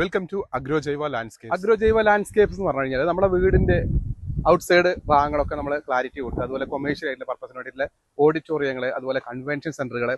Welcome to agro Jaiva landscape agro Jaiva landscapes എന്ന് പറഞ്ഞു കഴിഞ്ഞാൽ നമ്മുടെ വീടിന്റെ ഔട്ട്സൈഡ് ഭാഗങ്ങളൊക്കെ നമ്മൾ ക്ലാരിറ്റി കൊടുക്കുക. അതുപോലെ കൊമേഴ്ഷ്യൽ ആയിട്ടുള്ള പർപ്പസിന് വേണ്ടിയിട്ടുള്ള ഓഡിറ്റോറിയങ്ങൾ അതുപോലെ കൺവെൻഷൻ സെന്ററുകൾ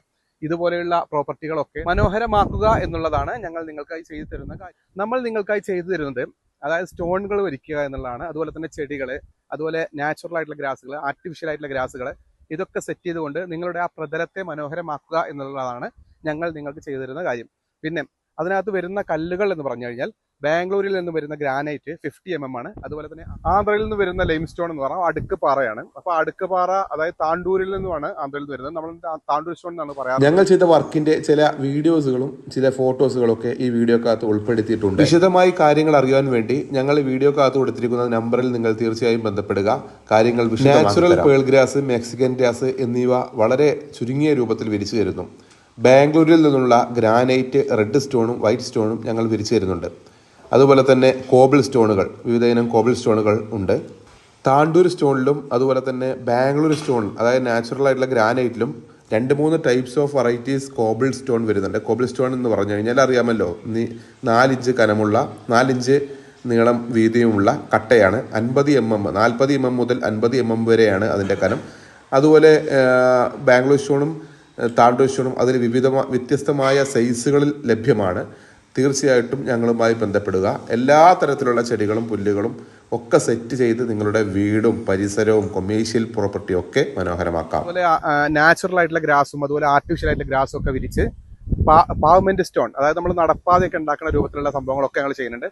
ഇതുപോലെയുള്ള പ്രോപ്പർട്ടികളൊക്കെ മനോഹരമാക്കുക എന്നുള്ളതാണ് ഞങ്ങൾ നിങ്ങൾക്കായി ചെയ്തു തരുന്ന കാര്യം. നമ്മൾ നിങ്ങൾക്കായി ചെയ്തു തരുന്നത് അതായത് സ്റ്റോണുകൾ വരിക്കുക എന്നുള്ളതാണ്. അതുപോലെ തന്നെ ചെടികൾ അതുപോലെ നാച്ചുറൽ ആയിട്ടുള്ള ഗ്രാസുകൾ ആർട്ടിഫിഷ്യൽ ആയിട്ടുള്ള ഗ്രാസുകൾ ഇതൊക്കെ സെറ്റ് ചെയ്തുകൊണ്ട് നിങ്ങളുടെ ആ പ്രതലത്തെ മനോഹരമാക്കുക എന്നുള്ളതാണ് ഞങ്ങൾ നിങ്ങൾക്ക് ചെയ്തു തരുന്ന കാര്യം. പിന്നെ അതിനകത്ത് വരുന്ന കല്ലുകൾ എന്ന് പറഞ്ഞു കഴിഞ്ഞാൽ ബാംഗ്ലൂരിൽ നിന്ന് വരുന്ന ഗ്രാനൈറ്റ് ഫിഫ്റ്റി എം എം ആണ്. അതുപോലെ തന്നെ ആന്ധ്രയിൽ നിന്ന് വരുന്ന ലൈം സ്റ്റോൺ എന്ന് പറഞ്ഞാൽ അടുക്ക് പാറയാണ് അപ്പൊ അടുക്ക് പാറ അതായത് താണ്ടൂരിൽ നിന്നുമാണ് ആന്ധ്രയിൽ നിന്ന് വരുന്നത്. നമ്മൾ താണ്ടൂർ സ്റ്റോൺ എന്നാണ് പറയാറ് ഞങ്ങൾ ചെയ്ത വർക്കിന്റെ ചില വീഡിയോസുകളും ചില ഫോട്ടോസുകളും ഒക്കെ ഈ വീഡിയോക്കകത്ത് ഉൾപ്പെടുത്തിയിട്ടുണ്ട്. വിശദമായി കാര്യങ്ങൾ അറിയാൻ വേണ്ടി ഞങ്ങൾ വീഡിയോ വീഡിയോക്കകത്ത് കൊടുത്തിരിക്കുന്ന നമ്പറിൽ നിങ്ങൾ തീർച്ചയായും ബന്ധപ്പെടുക. കാര്യങ്ങൾ natural pearl grass Mexican grass എന്നിവ വളരെ ചുരുങ്ങിയ രൂപത്തിൽ വിരിച്ചു തരുന്നു. ബാംഗ്ലൂരിൽ നിന്നുള്ള ഗ്രാനൈറ്റ് റെഡ് സ്റ്റോണും വൈറ്റ് സ്റ്റോണും ഞങ്ങൾ വിരിച്ചു തരുന്നുണ്ട്. അതുപോലെ തന്നെ കോബിൾ സ്റ്റോണുകൾ വിവിധ ഇനം കോബിൾ സ്റ്റോണുകൾ ഉണ്ട്. താണ്ടൂർ സ്റ്റോണിലും അതുപോലെ തന്നെ ബാംഗ്ലൂർ സ്റ്റോൺ അതായത് നാച്ചുറൽ ആയിട്ടുള്ള ഗ്രാനൈറ്റിലും രണ്ട് മൂന്ന് types of varieties cobble stone വരുന്നുണ്ട്. കോബിൾ സ്റ്റോൺ എന്ന് പറഞ്ഞു കഴിഞ്ഞാൽ അറിയാമല്ലോ നാലിഞ്ച് കനമുള്ള നാലിഞ്ച് നീളം വീതിയുമുള്ള കട്ടയാണ്. അൻപത് എം എം നാൽപ്പത് എം എം മുതൽ അൻപത് എം എം വരെയാണ് അതിന്റെ കനം. അതുപോലെ ബാംഗ്ലൂർ സ്റ്റോണും സ്റ്റോണും അതിന് വിവിധ വ്യത്യസ്തമായ സൈസുകളിൽ ലഭ്യമാണ്. തീർച്ചയായിട്ടും ഞങ്ങളുമായി ബന്ധപ്പെടുക. എല്ലാ തരത്തിലുള്ള ചെടികളും പുല്ലുകളും ഒക്കെ സെറ്റ് ചെയ്ത് നിങ്ങളുടെ വീടും പരിസരവും കൊമേഴ്ഷ്യൽ പ്രോപ്പർട്ടിയും ഒക്കെ മനോഹരമാക്കാം. അതുപോലെ നാച്ചുറൽ ആയിട്ടുള്ള ഗ്രാസും അതുപോലെ ആർട്ടിഫിഷ്യൽ ആയിട്ടുള്ള ഗ്രാസും ഒക്കെ വിരിച്ച് പാവ്മെന്റ് സ്റ്റോൺ അതായത് നമ്മൾ നടപ്പാതയൊക്കെ ഉണ്ടാക്കുന്ന രൂപത്തിലുള്ള സംഭവങ്ങളൊക്കെ ഞങ്ങൾ ചെയ്യുന്നുണ്ട്.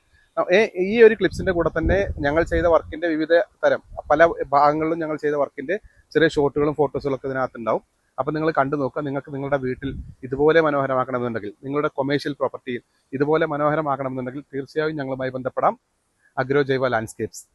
ഈ ഒരു ക്ലിപ്സിന്റെ കൂടെ തന്നെ ഞങ്ങൾ ചെയ്ത വർക്കിന്റെ വിവിധ തരം പല ഭാഗങ്ങളിലും ഞങ്ങൾ ചെയ്ത വർക്കിന്റെ ചെറിയ ഷോട്ടുകളും ഫോട്ടോസുകളും ഒക്കെ ഇതിനകത്ത് ഉണ്ടാവും അപ്പൊ നിങ്ങൾ കണ്ടു നോക്കുക. നിങ്ങൾക്ക് നിങ്ങളുടെ വീട്ടിൽ ഇതുപോലെ മനോഹരമാക്കണമെന്നുണ്ടെങ്കിൽ നിങ്ങളുടെ കൊമേഴ്ഷ്യൽ പ്രോപ്പർട്ടിയിൽ ഇതുപോലെ മനോഹരമാക്കണമെന്നുണ്ടെങ്കിൽ തീർച്ചയായും ഞങ്ങളുമായി ബന്ധപ്പെടാം. Agro Jaiva landscapes